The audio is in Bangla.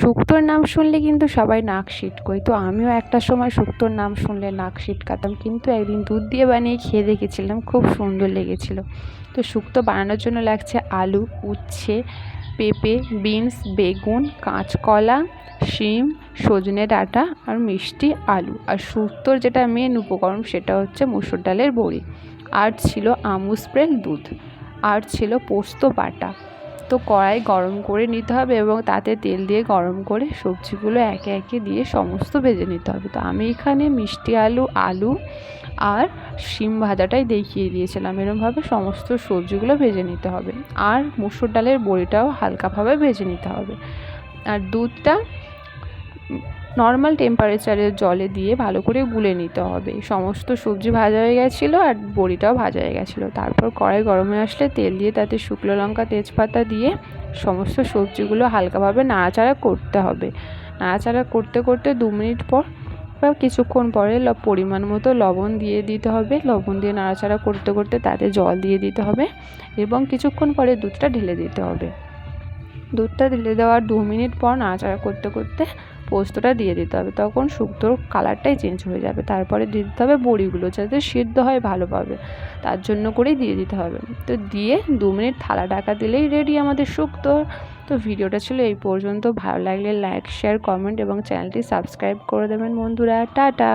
শুক্তোর নাম শুনলে কিন্তু সবাই নাক সিটকোয়। তো আমিও একটা সময় শুক্তোর নাম শুনলে নাক সিটকাতাম, কিন্তু একদিন দুধ দিয়ে বানিয়ে খেয়ে দেখেছিলাম, খুব সুন্দর লেগেছিল। তো শুক্তো বানানোর জন্য লাগছে আলু, উচ্ছে, পেঁপে, বিনস, বেগুন, কাঁচকলা, শিম, সজনে ডাঁটা আর মিষ্টি আলু। আর শুক্তোর যেটা মেন উপকরণ সেটা হচ্ছে মুসুর ডালের বড়ি। আর ছিল আমুল স্প্রে দুধ। আর ছিল পোস্ত বাটা। তো কড়াই গরম করে নিতে হবে এবং তাতে তেল দিয়ে গরম করে সবজিগুলো একে একে দিয়ে সমস্ত ভেজে নিতে হবে। তো আমি এখানে মিষ্টি আলু আলু আর শিম ভাজাটাই দেখিয়ে দিয়েছিলাম। এরমভাবে সমস্ত সবজিগুলো ভেজে নিতে হবে। আর মুসুর ডালের বড়িটাও হালকাভাবে ভেজে নিতে হবে। আর দুধটা নর্মাল টেম্পারেচারের জলে দিয়ে ভালো করে গুলে নিতে হবে। সমস্ত সবজি ভাজা হয়ে গেছিল আর বড়িটাও ভাজা হয়ে গেছিল। তারপর কড়াই গরমে আসলে তেল দিয়ে তাতে শুকনো লঙ্কা, তেজপাতা দিয়ে সমস্ত সবজিগুলো হালকাভাবে নাড়াচাড়া করতে হবে। নাড়াচাড়া করতে করতে দু মিনিট পর বা কিছুক্ষণ পরে পরিমাণ মতো লবণ দিয়ে দিতে হবে। লবণ দিয়ে নাড়াচাড়া করতে করতে তাতে জল দিয়ে দিতে হবে এবং কিছুক্ষণ পরে দুধটা ঢেলে দিতে হবে। দুধটা ঢেলে দেওয়ার দু মিনিট পর নাড়াচাড়া করতে করতে পোস্তটা দিয়ে দিতে হবে। তখন শুক্তোর কালারটাই চেঞ্জ হয়ে যাবে। তারপরে দিয়ে দিতে হবে বড়িগুলো যাতে সিদ্ধ হয় ভালোভাবে। তার জন্য করেই দিয়ে দিতে হবে। তো দিয়ে দু মিনিট থালা ঢাকা দিলেই রেডি আমাদের শুক্তো। তো ভিডিওটা ছিল এই পর্যন্ত। ভালো লাগলে লাইক শেয়ার কমেন্ট এবং চ্যানেলটি সাবস্ক্রাইব করে দেবেন বন্ধুরা। টাটা!